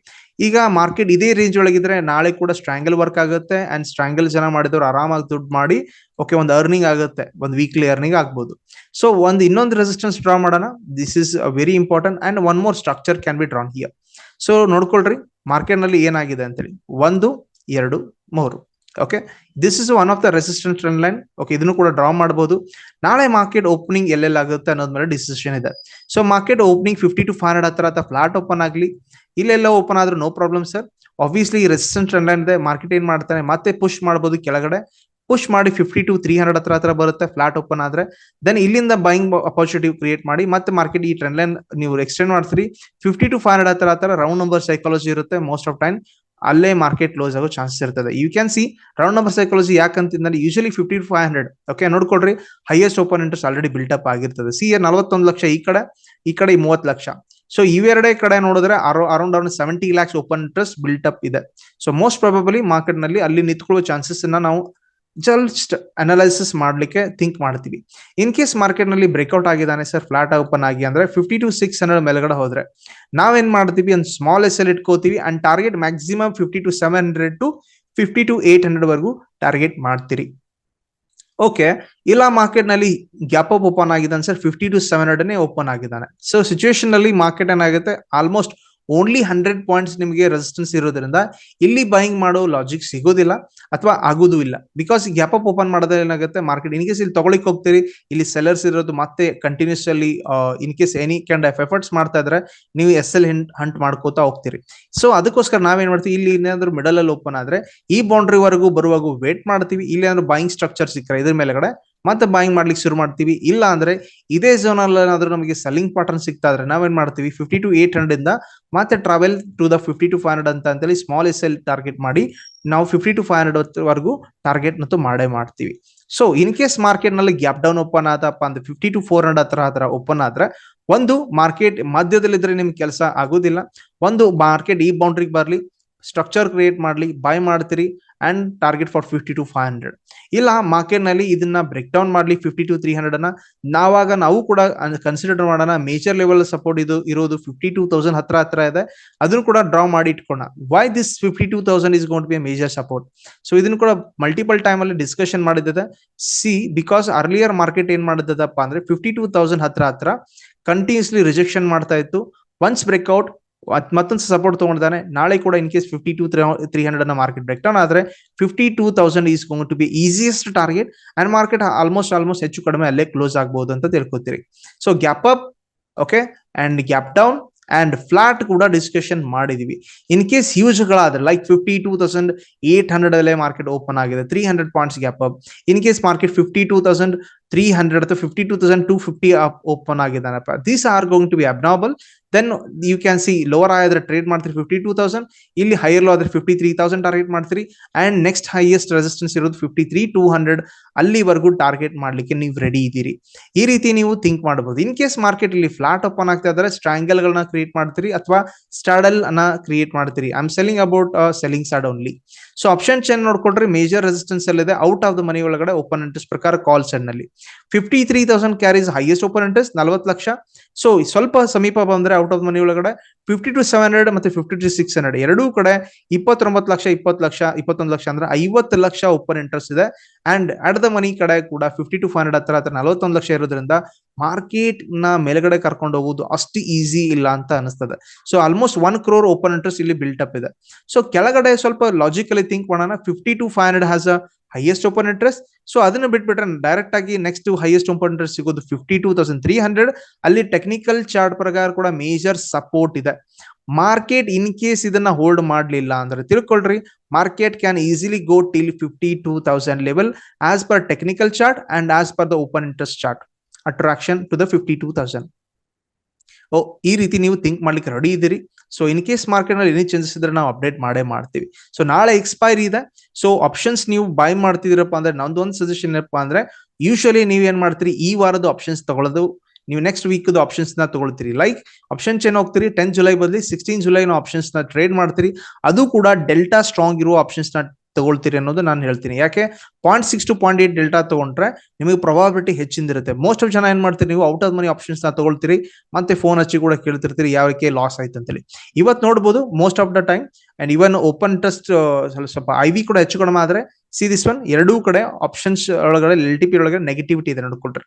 ಈಗ market ಇದೇ range ಒಳಗಿದ್ರೆ ನಾಳೆ ಕೂಡ ಸ್ಟ್ರಾಂಗಲ್ ವರ್ಕ್ ಆಗುತ್ತೆ ಅಂಡ್ ಸ್ಟ್ರಾಂಗಲ್ ಜನ ಮಾಡಿದವ್ರು ಆರಾಮಾಗಿ ದುಡ್ಡು ಮಾಡಿ ಓಕೆ ಒಂದು ಅರ್ನಿಂಗ್ ಆಗುತ್ತೆ. ಒಂದು ವೀಕ್ಲಿ ಅರ್ನಿಂಗ್ ಆಗ್ಬೋದು. ಸೊ ಒಂದು ಇನ್ನೊಂದು ರೆಸಿಸ್ಟೆನ್ಸ್ ಡ್ರಾ ಮಾಡೋಣ. This is very important and one more structure can be drawn here so ನೋಡ್ಕೊಳ್ರಿ ಮಾರ್ಕೆಟ್ನಲ್ಲಿ ಏನಾಗಿದೆ ಅಂತೇಳಿ. ಒಂದು, ಎರಡು, ಮೂರು. Okay this is one of the resistant trend line okay ಇದನ್ನು ಕೂಡ ಡ್ರಾ ಮಾಡಬಹುದು ನಾಳೆ ಮಾರ್ಕೆಟ್ ಓಪನಿಂಗ್ ಎಲ್ಲೆಲ್ಲಾಗುತ್ತೆ ಅನ್ನೋದ್ ಮೇಲೆ ಡಿಸಿಷನ್ ಇದೆ. So market opening fifty two five hundred ಹತ್ರ ಅಥವಾ ಫ್ಲಾಟ್ ಓಪನ್ ಆಗಲಿ. ಇಲ್ಲೆಲ್ಲ ಓಪನ್ ಆದ್ರೂ no problem sir obviously resistance trend line ಇದೆ. ಮಾರ್ಕೆಟ್ ಏನ್ ಮಾಡ್ತಾನೆ? ಮತ್ತೆ ಪುಷ್ ಮಾಡಬಹುದು ಕೆಳಗಡೆ. ಪುಷ್ ಮಾಡಿ ಫಿಫ್ಟಿ ಟು ತ್ರೀ ಹಂಡ್ರೆಡ್ ಹತ್ರ ಹತ್ರ ಬರುತ್ತೆ. ಫ್ಲಾಟ್ ಓಪನ್ ಆದ್ರೆ. ದೆನ್ ಇಲ್ಲಿಂದ ಬೈಯಿಂಗ್ ಅಪರ್ಚುನಿಟಿ ಕ್ರಿಯೇಟ್ ಮಾಡಿ. ಮತ್ತೆ ಮಾರ್ಕೆಟ್ ಈ ಟ್ರೆಂಡ್ ಲೈನ್ ನೀವು ಎಕ್ಸ್ಟೆಂಡ್ ಮಾಡ್ತೀರಿ. ಫಿಫ್ಟಿ ಟು ಫೈವ್ ಹಂಡ್ರೆಡ್ ಹತ್ರ ಹತ್ರ ರೌಂಡ್ ನಂಬರ್ ಸೈಕಾಲಜಿ ಇರುತ್ತೆ ಮೋಸ್ಟ್ ಆಫ್ ಟೈಮ್ ಅಲ್ಲೇ ಮಾರ್ಕೆಟ್ ಕ್ಲೋಸ್ ಆಗೋ ಚಾನ್ಸಸ್ ಇರ್ತದೆ. You can see round number psychology ಯಾಕಂತಂದ್ರೆ usually fifty five hundred okay ನೋಡ್ಕೊಡ್ರಿ highest open interest already up ಆಗಿರ್ತದೆ. ಸಿ ನಲವತ್ತೊಂದು ಲಕ್ಷ ಈ ಕಡೆ ಈ ಕಡೆ ಮೂವತ್ತು ಲಕ್ಷ. ಸೊ ಇವೆರಡೇ ಕಡೆ ನೋಡಿದ್ರೆ around around seventy lakhs open interest up ಇದೆ. ಸೊ ಮೋಸ್ಟ್ ಪ್ರಾಬಬಲಿ ಮಾರ್ಕೆಟ್ನಲ್ಲಿ ಅಲ್ಲಿ ನಿಂತ್ಕೊಳ್ಳೋ ಚಾನ್ಸಸ್ ನಾವು ಜಸ್ಟ್ ಅನಲೈಸಿಸ್ ಮಾಡ್ಲಿಕ್ಕೆ ಥಿಂಕ್ ಮಾಡ್ತೀವಿ. ಇನ್ ಕೇಸ್ ಮಾರ್ಕೆಟ್ನಲ್ಲಿ ಬ್ರೇಕ್ಔಟ್ ಆಗಿದ್ದಾನೆ ಸರ್ ಫ್ಲಾಟ್ ಓಪನ್ ಆಗಿ ಅಂದ್ರೆ ಫಿಫ್ಟಿ ಟು ಸಿಕ್ಸ್ ಹಂಡ್ರೆಡ್ ಮೇಲ್ಗಡೆ ಹೋದ್ರೆ ನಾವೇನ್ ಮಾಡ್ತೀವಿ? ಒಂದು small S L ಇಟ್ಕೋತೀವಿ and target maximum fifty two seven hundred to fifty two eight hundred ವರೆಗೂ ಟಾರ್ಗೆಟ್ ಮಾಡ್ತೀರಿ. ಓಕೆ ಇಲ್ಲ ಮಾರ್ಕೆಟ್ನಲ್ಲಿ ಗ್ಯಾಪ್ ಅಪ್ ಓಪನ್ ಆಗಿದ್ದಾನೆ sir fifty two seven hundred open ಆಗಿದ್ದಾನೆ. ಸೊ ಸಿಚುವೇಶನ್ನಲ್ಲಿ ಮಾರ್ಕೆಟ್ ಏನಾಗುತ್ತೆ? ಆಲ್ಮೋಸ್ಟ್ ಓನ್ಲಿ ಹಂಡ್ರೆಡ್ ಪಾಯಿಂಟ್ಸ್ ನಿಮಗೆ resistance ಇರೋದ್ರಿಂದ ಇಲ್ಲಿ ಬೈಯಿಂಗ್ ಮಾಡೋ ಲಾಜಿಕ್ ಸಿಗೋದಿಲ್ಲ ಅಥವಾ ಆಗೋದು ಇಲ್ಲ. ಬಿಕಾಸ್ ಗ್ಯಾಪ್ ಅಪ್ ಓಪನ್ ಮಾಡಿದ್ರೆ ಏನಾಗುತ್ತೆ? ಮಾರ್ಕೆಟ್ ಇನ್ ಕೇಸ್ ಇಲ್ಲಿ ತಗೊಳಿಕ್ ಹೋಗ್ತೀರಿ, ಇಲ್ಲಿ ಸೆಲ್ಲರ್ಸ್ ಇರೋದು ಮತ್ತೆ ಕಂಟಿನ್ಯೂಸ್ ಅಲ್ಲಿ in case any kind of efforts ಮಾಡ್ತಾ ಇದ್ರೆ ನೀವು ಎಸ್ ಎಲ್ ಹಂಟ್ ಮಾಡ್ಕೋತಾ ಹೋಗ್ತೀರಿ. ಸೊ ಅದಕ್ಕೋಸ್ಕರ ನಾವೇನ್ ಮಾಡ್ತೀವಿ? ಇಲ್ಲಿ ಏನಾದ್ರು ಮಿಡಲ್ ಅಲ್ಲಿ ಓಪನ್ ಆದ್ರೆ ಈ ಬೌಂಡ್ರಿವರೆಗೂ ಬರುವಾಗ ವೇಟ್ ಮಾಡ್ತೀವಿ. ಇಲ್ಲಿ ಏನಾದ್ರು ಬಾಯಿಂಗ್ ಸ್ಟ್ರಕ್ಚರ್ ಸಿಕ್ಕರೆ ಇದ್ರ ಮೇಲೆಗಡೆ ಮತ್ತೆ ಬಾಯಿಂಗ್ ಮಾಡ್ಲಿಕ್ಕೆ ಶುರು ಮಾಡ್ತೀವಿ. ಇಲ್ಲ ಅಂದ್ರೆ ಇದೇ ಝೋನ್ ಅಲ್ಲಿ ಏನಾದ್ರೂ ನಮಗೆ ಸೆಲ್ಲಿಂಗ್ ಪ್ಯಾಟರ್ನ್ ಸಿಗ್ತಾ ಇದ್ರೆ ನಾವೇನ್ ಮಾಡ್ತೀವಿ? ಫಿಫ್ಟಿ ಟು ಏಟ್ ಹಂಡ್ರೆಡ್ ಇಂದ ಮತ್ತೆ travel to the fifty two five hundred ಅಂತ ಅಂತೇಳಿ ಸ್ಮಾಲ್ ಎಸ್ ಎಲ್ ಟಾರ್ಗೆಟ್ ಮಾಡಿ ನಾವು ಫಿಫ್ಟಿ ಟು ಫೈವ್ ಹಂಡ್ರೆಡ್ ವರೆಗೂ ಟಾರ್ಗೆಟ್ ಮತ್ತು ಮಾಡೇ ಮಾಡ್ತೀವಿ. ಸೊ ಇನ್ ಕೇಸ್ ಮಾರ್ಕೆಟ್ನಲ್ಲಿ ಗ್ಯಾಪ್ ಡೌನ್ ಓಪನ್ ಆದಪ್ಪ ಅಂದ್ರೆ ಫಿಫ್ಟಿ ಟು ಫೋರ್ ಹಂಡ್ರೆಡ್ ಹತ್ರ ಹತ್ರ ಓಪನ್ ಆದ್ರೆ ಒಂದು ಮಾರ್ಕೆಟ್ ಮಧ್ಯದಲ್ಲಿದ್ರೆ ನಿಮ್ಗೆ ಕೆಲಸ ಆಗೋದಿಲ್ಲ. ಒಂದು ಮಾರ್ಕೆಟ್ ಈ ಬೌಂಡ್ರಿಗೆ ಬರ್ಲಿ. ಸ್ಟ್ರಕ್ಚರ್ ಕ್ರಿಯೇಟ್ ಮಾಡ್ಲಿ ಬೈ ಮಾಡ್ತೀರಿ and target for fifty two five hundred ಇಲ್ಲ ಮಾರ್ಕೆಟ್ನಲ್ಲಿ ಇದನ್ನ ಬ್ರೇಕ್ ಡೌನ್ ಮಾಡ್ಲಿ ಫಿಫ್ಟಿ ಟು ತ್ರೀ ಹಂಡ್ರೆಡ್ ಅನ್ನ. ನಾವಾಗ ನಾವು ಕೂಡ ಕನ್ಸಿಡರ್ ಮಾಡೋಣ ಮೇಜರ್ ಲೆವೆಲ್ ಸಪೋರ್ಟ್ ಇದು, ಇರೋದು ಫಿಫ್ಟಿ ಟೂ ತೌಸಂಡ್ ಹತ್ರ ಹತ್ರ ಇದೆ. ಅದನ್ನು ಕೂಡ ಡ್ರಾ ಮಾಡಿ ಇಟ್ಕೋಣ. Why this fifty two thousand is gonna be major support so ಇದನ್ನು ಕೂಡ ಮಲ್ಟಿಪಲ್ ಟೈಮ್ ಅಲ್ಲಿ ಡಿಸ್ಕಷನ್ ಮಾಡಿದ್ದೆ ಸಿ ಬಿಕಾಸ್ ಅರ್ಲಿಯರ್ ಮಾರ್ಕೆಟ್ ಏನ್ ಮಾಡಿದ್ದಪ್ಪ ಅಂದ್ರೆ ಫಿಫ್ಟಿ ಟೂ ತೌಸಂಡ್ ಹತ್ರ ಹತ್ರ ಕಂಟಿನ್ಯೂಸ್ಲಿ ರಿಜೆಕ್ಷನ್ ಮಾಡ್ತಾ ಇತ್ತು. ಒನ್ಸ್ ಬ್ರೇಕ್ಔಟ್ ಮತ್ತೊಂದು ಸಪೋರ್ಟ್ ತಗೊಂಡಿದ್ದಾನೆ. ನಾಳೆ ಕೂಡ in case fifty two three hundred ಅನ್ನ ಮಾರ್ಕೆಟ್ ಬ್ರೇಕ್ ಡೌನ್ ಆದ್ರೆ fifty two thousand is going to be easiest target and market almost almost ಹೆಚ್ಚು ಕಡಿಮೆ ಅಲ್ಲೇ ಕ್ಲೋಸ್ ಆಗಬಹುದು ಅಂತ ತಿಳ್ಕೊತೀರಿ. So gap up okay and gap down and flat ಕೂಡ discussion ಮಾಡಿದೀವಿ. In case ಗಳಾದ್ರೆ like fifty two thousand eight hundred ಅಲ್ಲೇ market open ಆಗಿದೆ three hundred points gap up in case market fifty two thousand three hundred ಅಥವಾ fifty two thousand two fifty open ಆಗಿದ್ದಾನಪ್ಪ. These are going to be abnormal then you can see lower ಆದ್ರೆ trade ಮಾಡ್ತೀರಿ fifty two thousand ಇಲ್ಲಿ higher low ಆದ್ರೆ fifty three thousand target ಮಾಡ್ತೀರಿ. And next highest resistance ಇರೋದು fifty three two hundred ಅಲ್ಲಿವರೆಗೂ target ಮಾಡ್ಲಿಕ್ಕೆ ನೀವು ready ಇದ್ದೀರಿ. ಈ ರೀತಿ ನೀವು ಥಿಂಕ್ ಮಾಡಬಹುದು ಇನ್ ಕೇಸ್ ಮಾರ್ಕೆಟ್ ಇಲ್ಲಿ ಫ್ಲಾಟ್ ಓಪನ್ ಆಗ್ತಾ ಇದ್ರೆ ಸ್ಟ್ರಾಂಗಲ್ ಗಳನ್ನ ಕ್ರಿಯೇಟ್ ಮಾಡ್ತೀರಿ ಅಥವಾ ಸ್ಟಾಡಲ್ ಅನ್ನ ಕ್ರಿಯೇಟ್ ಮಾಡ್ತೀರಿ. I am selling about selling ಸ್ಟಾಡ್ only so option chain ನೋಡ್ಕೊಂಡ್ರೆ ಮೇಜರ್ ರೆಸಿಸ್ಟೆನ್ಸ್ ಅಲ್ಲಿ ಇದೆ ಔಟ್ ಆಫ್ ದ ಮನಿ ಒಳಗಡೆ ಓಪನ್ ಇಂಟ್ರೆಸ್ಟ್ ಪ್ರಕಾರ call ಸೆಂಡ್ನಲ್ಲಿ. Fifty three thousand carries highest open interest ನಲವತ್ತು ಲಕ್ಷ. ಸೊ ಸ್ವಲ್ಪ ಸಮೀಪ ಬಂದ್ರೆ ಔಟ್ ಆಫ್ ಮನಿ ಒಳಗಡೆ ಫಿಫ್ಟಿ ಟು ಸೆವೆನ್ ಹಂಡ್ರೆಡ್ ಮತ್ತೆ ಫಿಫ್ಟಿ ಟು ಸಿಕ್ಸ್ ಹಂಡ್ರೆಡ್ ಎರಡೂ ಕಡೆ ಇಪ್ಪತ್ತೊಂಬತ್ತು ಲಕ್ಷ, ಇಪ್ಪತ್ತು ಲಕ್ಷ, ಇಪ್ಪತ್ತೊಂದು ಲಕ್ಷ ಅಂದ್ರೆ ಐವತ್ತು ಲಕ್ಷ ಓಪನ್ ಇಂಟ್ರೆಸ್ಟ್ ಇದೆ. ಅಂಡ್ ಅಟ್ ದ ಮನಿ ಕಡೆ ಕೂಡ ಫಿಫ್ಟಿ ಟು ಫೈವ್ ಹಂಡ್ರೆಡ್ ಹತ್ರ ಹತ್ರ ನಲವತ್ತೊಂದು ಲಕ್ಷ ಇರೋದ್ರಿಂದ ಮಾರ್ಕೆಟ್ನ ಮೇಲ್ಗಡೆ ಕರ್ಕೊಂಡು ಹೋಗುವುದು ಅಷ್ಟು ಈಸಿ ಇಲ್ಲ ಅಂತ ಅನಿಸ್ತದೆ so almost one crore open interest ಇಲ್ಲಿ ಬಿಲ್ಟ್ ಅಪ್ ಇದೆ. ಸೊ ಕೆಳಗಡೆ ಸ್ವಲ್ಪ ಲಾಜಿಕಲಿ ಥಿಂಕ್ ಮಾಡೋಣ fifty two five hundred has a highest open interest so ಅದನ್ನ ಬಿಟ್ಬಿಟ್ರೆ ಡೈರೆಕ್ಟ್ ಆಗಿ ನೆಕ್ಸ್ಟ್ ಹೈಯೆಸ್ಟ್ ಓಪನ್ ಇಂಟ್ರೆಸ್ಟ್ ಸಿಗೋದು fifty two thousand three hundred ಅಲ್ಲಿ ಟೆಕ್ನಿಕಲ್ ಚಾರ್ಟ್ ಪ್ರಕಾರ ಕೂಡ ಮೇಜರ್ ಸಪೋರ್ಟ್ ಇದೆ. ಮಾರ್ಕೆಟ್ ಇನ್ ಕೇಸ್ ಇದನ್ನ ಹೋಲ್ಡ್ ಮಾಡಲಿಲ್ಲ ಅಂದ್ರೆ ತಿಳ್ಕೊಳ್ರಿ market can easily go till fifty two thousand level as per technical chart and as per the open interest chart attraction to the fifty two thousand ಓ ಈ ರೀತಿ ನೀವು think ಮಾಡ್ಲಿಕ್ಕೆ ready ಇದ್ದೀರಿ. So in case ಮಾರ್ಕೆಟ್ನಲ್ಲಿ any changes ಇದ್ರೆ ನಾವು update ಮಾಡೇ ಮಾಡ್ತೀವಿ. ಸೊ ನಾಳೆ ಎಕ್ಸ್ಪೈರಿ ಇದೆ. ಸೊ ಆಪ್ಷನ್ಸ್ ನೀವು ಬೈ ಮಾಡ್ತಿದಿರಪ್ಪ ಅಂದ್ರೆ ನಂದೊಂದು ಸಜೆಷನ್ ಏನಪ್ಪ ಅಂದ್ರೆ ಯೂಶಲಿ ನೀವ್ ಏನ್ ಮಾಡ್ತೀರಿ, ಈ ವಾರದ ಆಪ್ಷನ್ಸ್ ತಗೊಳ್ಳೋದು. ನೀವು ನೆಕ್ಸ್ಟ್ ವೀಕ್ ಆಪ್ಷನ್ಸ್ನ ತಗೊಳ್ತೀರಿ. ಲೈಕ್ ಆಪ್ಷನ್ ಚೇನ್ ಹೋಗ್ತೀರಿ ಟೆನ್ ಜುಲೈ ಬದಲಿ ಸಿಕ್ಸ್ಟೀನ್ ಜುಲೈನ ಆಪ್ಷನ್ಸ್ನ ಟ್ರೇಡ್ ಮಾಡ್ತೀರಿ. ಅದು ಕೂಡ ಡೆಲ್ಟಾ ಸ್ಟ್ರಾಂಗ್ ಇರುವ ಆಪ್ಷನ್ಸ್ನ ತಗೊಳ್ತೀರಿ ಅನ್ನೋದು ನಾನು ಹೇಳ್ತೀನಿ. ಯಾಕೆ? Point six to point eight delta ತಗೊಂಡ್ರೆ ನಿಮಗೆ ಪ್ರೊಬಾಬಿಲಿಟಿ ಹೆಚ್ಚಿಂದಿರುತ್ತೆ ಮೋಸ್ಟ್ ಆಫ್ ಜನ ಏನ್ ಮಾಡ್ತೀರಿ ನೀವು? ಔಟ್ ಆಫ್ ಮನಿ ಆಪ್ಷನ್ಸ್ನ ತಗೊಳ್ತೀರಿ. ಮತ್ತೆ ಫೋನ್ ಹಚ್ಚಿ ಕೂಡ ಕೇಳ್ತಿರ್ತೀರಿ ಯಾವಕ್ಕೆ ಲಾಸ್ ಆಯ್ತು ಅಂತೇಳಿ. ಇವತ್ತು ನೋಡ್ಬೋದು most of the time and even open interest ಸ್ವಲ್ಪ ಐ ವಿ ಕೂಡ ಹೆಚ್ಚು ಕಡಿಮೆ ಆದ್ರೆ ಸಿ ದಿಸ್ ಒನ್ ಎರಡೂ ಕಡೆ ಆಪ್ಷನ್ಸ್ ಒಳಗಡೆ ಎಲ್ ಟಿ ಪಿ ಒಳಗಡೆ ನೆಗೆಟಿವಿಟಿ ಇದೆ ನೋಡ್ಕೊಳ್ರಿ.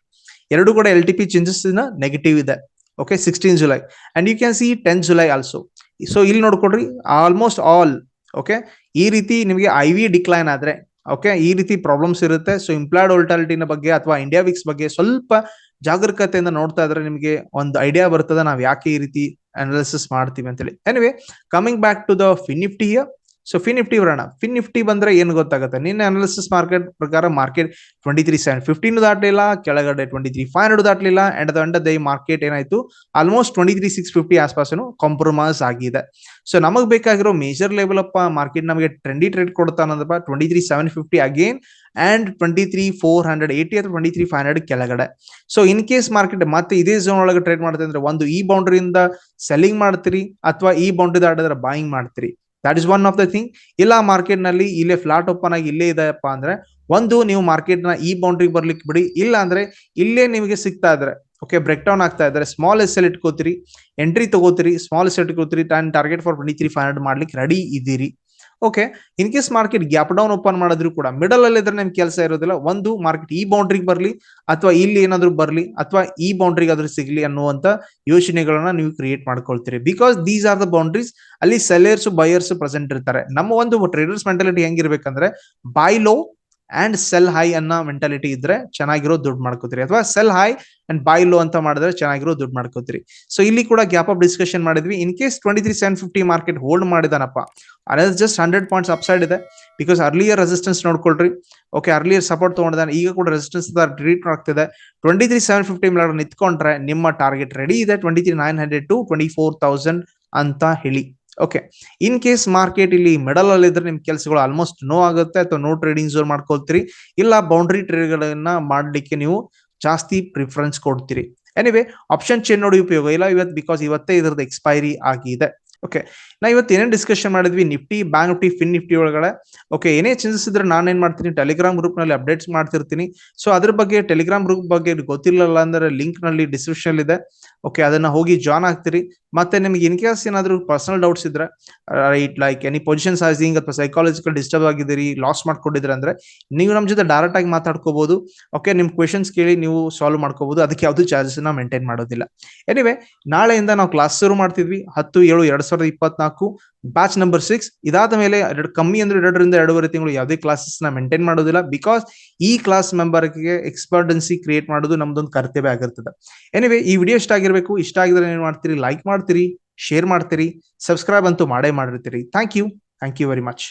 ಎರಡೂ ಕಡೆ L T P changes negative ಇದೆ. Okay sixteen July and you can see ten July also so ಇಲ್ಲಿ ನೋಡ್ಕೊಡ್ರಿ ಆಲ್ಮೋಸ್ಟ್ ಆಲ್ ಓಕೆ ಈ ರೀತಿ ನಿಮಗೆ ಐ ವಿ ಡಿಕ್ಲೈನ್ ಆದ್ರೆ ಓಕೆ ಈ ರೀತಿ ಪ್ರಾಬ್ಲಮ್ಸ್ ಇರುತ್ತೆ. ಸೊ ಇಂಪ್ಲಾಯ್ಡ್ ವೋಲ್ಟಾಲಿಟಿನ ಬಗ್ಗೆ ಅಥವಾ ಇಂಡಿಯಾ ವಿಕ್ಸ್ ಬಗ್ಗೆ ಸ್ವಲ್ಪ ಜಾಗರೂಕತೆಯಿಂದ ನೋಡ್ತಾ ಇದ್ರೆ ನಿಮಗೆ ಒಂದು ಐಡಿಯಾ ಬರ್ತದೆ. ನಾವು ಯಾಕೆ ಈ ರೀತಿ ಅನಾಲಿಸಿಸ್ ಮಾಡ್ತೀವಿ ಅಂತೇಳಿ. Anyway coming back to the Fin Nifty Nifty so Fin Nifty ಬರೋಣ ಫಿನ್ ನಿಫ್ಟಿ ಬಂದ್ರೆ ಏನು ಗೊತ್ತಾಗುತ್ತೆ? ನಿನ್ನೆ ಅನಾಲಿಸಿಸ್ ಮಾರ್ಕೆಟ್ ಪ್ರಕಾರ market twenty three seven fifteen ದಾಟಲಿಲ್ಲ, ಕೆಳಗಡೆ twenty three five hundred ದಾಟಲಿಲ್ಲ and the and the market ಏನಾಯ್ತು? Almost twenty three six fifty ಆಸ್ಪಾಸನು compromise ಆಗಿದೆ. So ನಮಗೆ ಬೇಕಾಗಿರೋ ಮೇಜರ್ ಲೆವೆಲ್ ಅಪ್ಪ ಮಾರ್ಕೆಟ್ ನಮಗೆ trendy trade ಕೊಡ್ತಾನಂದಪ್ಪ twenty three seven fifty again and twenty three four hundred eighty ಅಥವಾ twenty three five hundred ಕೆಳಗಡೆ. So in case market ಮತ್ತೆ ಇದೇ zone ಒಳಗೆ ಟ್ರೇಡ್ ಮಾಡ್ತಂದ್ರೆ ಅಂದ್ರೆ ಒಂದು ಈ ಬೌಂಡ್ರಿಯಿಂದ ಸೆಲ್ಲಿಂಗ್ ಮಾಡ್ತೀರಿ ಅಥವಾ ಈ ಬೌಂಡ್ರಿ ದಾಟಿದ್ರೆ ಬಾಯಿಂಗ್ ಮಾಡ್ತೀರಿ. That is one of the thing ಇಲ್ಲ ಮಾರ್ಕೆಟ್ನಲ್ಲಿ ಇಲ್ಲೇ ಫ್ಲಾಟ್ ಓಪನ್ ಆಗಿ ಇಲ್ಲೇ ಇದೆಯಪ್ಪ ಅಂದ್ರೆ ಒಂದು ನೀವು ಮಾರ್ಕೆಟ್ನ ಈ ಬೌಂಡ್ರಿಗೆ ಬರ್ಲಿಕ್ಕೆ ಬಿಡಿ. ಇಲ್ಲ ಅಂದ್ರೆ ಇಲ್ಲೇ ನಿಮಗೆ ಸಿಗ್ತಾ ಇದ್ರೆ ಓಕೆ ಬ್ರೇಕ್ ಡೌನ್ ಆಗ್ತಾ ಇದ್ದಾರೆ ಸ್ಮಾಲ್ ಎಸ್ ಎಲ್ ಇಟ್ಕೋತೀರಿ ಎಂಟ್ರಿ ತಗೋತೀರಿ small S ಇಟ್ಕೋತೀರಿ target for twenty three five hundred ಮಾಡ್ಲಿಕ್ಕೆ ರೆಡಿ ಇದ್ದೀರಿ. Okay in case market gap down open ಮಾಡಿದ್ರು ಕೂಡ ಮಿಡಲ್ ಅಲ್ಲಿ ಇದ್ರೆ ನಿಮ್ಗೆ ಕೆಲಸ ಇರೋದಿಲ್ಲ. ಒಂದು ಮಾರ್ಕೆಟ್ ಈ ಬೌಂಡ್ರಿಗೆ ಬರಲಿ ಅಥವಾ ಇಲ್ಲಿ ಏನಾದ್ರು ಬರಲಿ ಅಥವಾ ಈ ಬೌಂಡ್ರಿಗೆ ಆದ್ರೂ ಸಿಗ್ಲಿ ಅನ್ನುವಂತ ಯೋಚನೆಗಳನ್ನ ನೀವು create ಮಾಡ್ಕೊಳ್ತೀರಿ. Because these are the boundaries ಅಲ್ಲಿ ಸೆಲ್ಲರ್ಸ್ ಬಯರ್ಸ್ ಪ್ರೆಸೆಂಟ್ ಇರ್ತಾರೆ. ನಮ್ಮ ಒಂದು traders mentality ಹೆಂಗಿರ್ಬೇಕಂದ್ರೆ buy low and sell high ಅನ್ನೋ ಮೆಂಟಾಲಿಟಿ ಇದ್ರೆ ಚೆನ್ನಾಗಿರೋ ದುಡ್ಡು ಮಾಡ್ಕೋತೀರಿ. ಅಥವಾ sell high and buy low ಅಂತ ಮಾಡಿದ್ರೆ ಚೆನ್ನಾಗಿರೋ ದುಡ್ಡು ಮಾಡ್ಕೋತೀರಿ. ಸೊ ಇಲ್ಲಿ ಕೂಡ ಗ್ಯಾಪ್ ಆಫ್ ಡಿಸ್ಕಷನ್ ಮಾಡಿದ್ವಿ. In case twenty three seven fifty market hold ಮಾಡಿದಾನಪ್ಪ ಅನ್ ಜಸ್ಟ್ ಹಂಡ್ರೆಡ್ ಪಾಯಿಂಟ್ಸ್ ಅಪ್ಸೈಡ್ ಇದೆ. ಬಿಕಾಸ್ ಅರ್ಲಿಯರ್ ರೆಸಿಸ್ಟೆನ್ಸ್ ನೋಡ್ಕೊಳ್ರಿ. ಓಕೆ ಅರ್ಲಿಯರ್ ಸಪೋರ್ಟ್ ತೊಗೊಂಡಿದ್ದಾನೆ ಈಗ ಕೂಡ ರೆಸಿಸ್ಟೆನ್ಸ್ ರಿಟ್ರೀಟ್ ಆಗ್ತಿದೆ. ಟ್ವೆಂಟಿ ತ್ರೀ ಸೆವೆನ್ ಫಿಫ್ಟಿ ಮೇಲೆ ನಿಂತ್ಕೊಂಡ್ರೆ ನಿಮ್ಮ ಟಾರ್ಗೆಟ್ ರೆಡಿ ಇದೆ. Twenty three nine hundred to twenty four thousand ಅಂತ ಹೇಳಿ. ಓಕೆ ಇನ್ ಕೇಸ್ ಮಾರ್ಕೆಟ್ ಇಲ್ಲಿ ಮೆಡಲ್ ಅಲ್ಲಿ ಇದ್ರೆ ನಿಮ್ ಕೆಲಸಗಳು ಆಲ್ಮೋಸ್ಟ್ ನೋ ಆಗುತ್ತೆ, ಅಥವಾ ನೋ ಟ್ರೇಡಿಂಗ್ ಝೋನ್ ಮಾಡ್ಕೊಳ್ತೀರಿ. ಇಲ್ಲ ಬೌಂಡ್ರಿ ಟ್ರೇಡ್ ಗಳನ್ನ ಮಾಡ್ಲಿಕ್ಕೆ ನೀವು ಜಾಸ್ತಿ ಪ್ರಿಫರೆನ್ಸ್ ಕೊಡ್ತೀರಿ. ಎನಿವೆ ಆಪ್ಷನ್ ಚೇನ್ ನೋಡಿ ಉಪಯೋಗ. ಇಲ್ಲ ಇವತ್ತು ಬಿಕಾಸ್ ಇವತ್ತೇ ಇದ್ರದ್ದು ಎಕ್ಸ್ಪೈರಿ ಆಗಿದೆ. ಓಕೆ ನಾ ಇವತ್ತು ಏನೇನು ಡಿಸ್ಕಷನ್ ಮಾಡಿದ್ವಿ? Nifty bank Nifty fin Nifty ಒಳಗಡೆ. ಓಕೆ ಏನೇ ಚೇಂಜಸ್ ಇದ್ರೆ ನಾನು ಏನ್ ಮಾಡ್ತೀನಿ? ಟೆಲಿಗ್ರಾಮ್ ಗ್ರೂಪ್ನಲ್ಲಿ ಅಪ್ಡೇಟ್ಸ್ ಮಾಡ್ತಿರ್ತೀನಿ. ಸೊ ಅದ್ರ ಬಗ್ಗೆ ಟೆಲಿಗ್ರಾಮ್ ಗ್ರೂಪ್ ಬಗ್ಗೆ ಗೊತ್ತಿಲ್ಲ ಅಂದ್ರೆ ಲಿಂಕ್ನಲ್ಲಿ ಡಿಸ್ಕ್ರಿಪ್ಷನ್ ಇದೆ. ಓಕೆ ಅದನ್ನ ಹೋಗಿ ಜಾಯ್ನ್ ಆಗ್ತೀರಿ. ಮತ್ತೆ ನಿಮ್ಗೆ ಇನ್ ಕೇಸ್ ಏನಾದ್ರು ಪರ್ಸನಲ್ ಡೌಟ್ಸ್ ಇದ್ರೆ right like any position sizing ಅಥವಾ ಸೈಕಾಲಜಿಕಲ್ ಡಿಸ್ಟರ್ಬ್ ಆಗಿದ್ದೀರಿ ಲಾಸ್ ಮಾಡ್ಕೊಂಡಿದ್ರೆ ಅಂದ್ರೆ, ನೀವು ನಮ್ಮ ಜೊತೆ ಡೈರೆಕ್ಟ್ ಆಗಿ ಮಾತಾಡ್ಕೋಬಹುದು ಓಕೆ ನಿಮ್ ಕ್ವೆಶನ್ಸ್ ಕೇಳಿ ನೀವು ಸಾಲ್ವ್ ಮಾಡ್ಕೋಬಹುದು ಅದಕ್ಕೆ ಯಾವ್ದು ಚಾರ್ಜಸ್ನ ಮೇಂಟೈನ್ ಮಾಡೋದಿಲ್ಲ. ಎನಿವೆ ನಾಳೆಯಿಂದ ನಾವು ಕ್ಲಾಸ್ ಶುರು ಮಾಡ್ತಿದ್ವಿ. ಹತ್ತು, ಏಳು, ಎರಡ್ ಸಾವಿರದ ಇಪ್ಪತ್ನಾಲ್ಕು ಬ್ಯಾಚ್ ನಂಬರ್ ಸಿಕ್ಸ್ ಇದಾದ ಮೇಲೆ ಎರಡು, ಕಮ್ಮಿ ಅಂದ್ರೆ ಎರಡರಿಂದ ಎರಡೂವರೆ ತಿಂಗಳು ಯಾವುದೇ ಕ್ಲಾಸಸ್ನ ಮೇಂಟೈನ್ ಮಾಡೋದಿಲ್ಲ ಬಿಕಾಸ್ ಈ ಕ್ಲಾಸ್ ಮೆಂಬರ್ಗೆ ಎಕ್ಸ್ಪರ್ಟೆನ್ಸಿ ಕ್ರಿಯೇಟ್ ಮಾಡೋದು ನಮ್ದೊಂದು ಕರ್ತವ್ಯ ಆಗಿರ್ತದೆ. ಎನಿವೆ ಈ ವಿಡಿಯೋ ಇಷ್ಟ ಆಗಿರಬೇಕು. ಇಷ್ಟ ಆಗಿದ್ರೆ ಏನ್ ಮಾಡ್ತೀರಿ? ಲೈಕ್ ಮಾಡ್ತೀರಿ ಶೇರ್ ಮಾಡ್ತೀರಿ ಸಬ್ಸ್ಕ್ರೈಬ್ ಅಂತೂ ಮಾಡೇ ಮಾಡಿರ್ತೀರಿ. Thank you thank you very much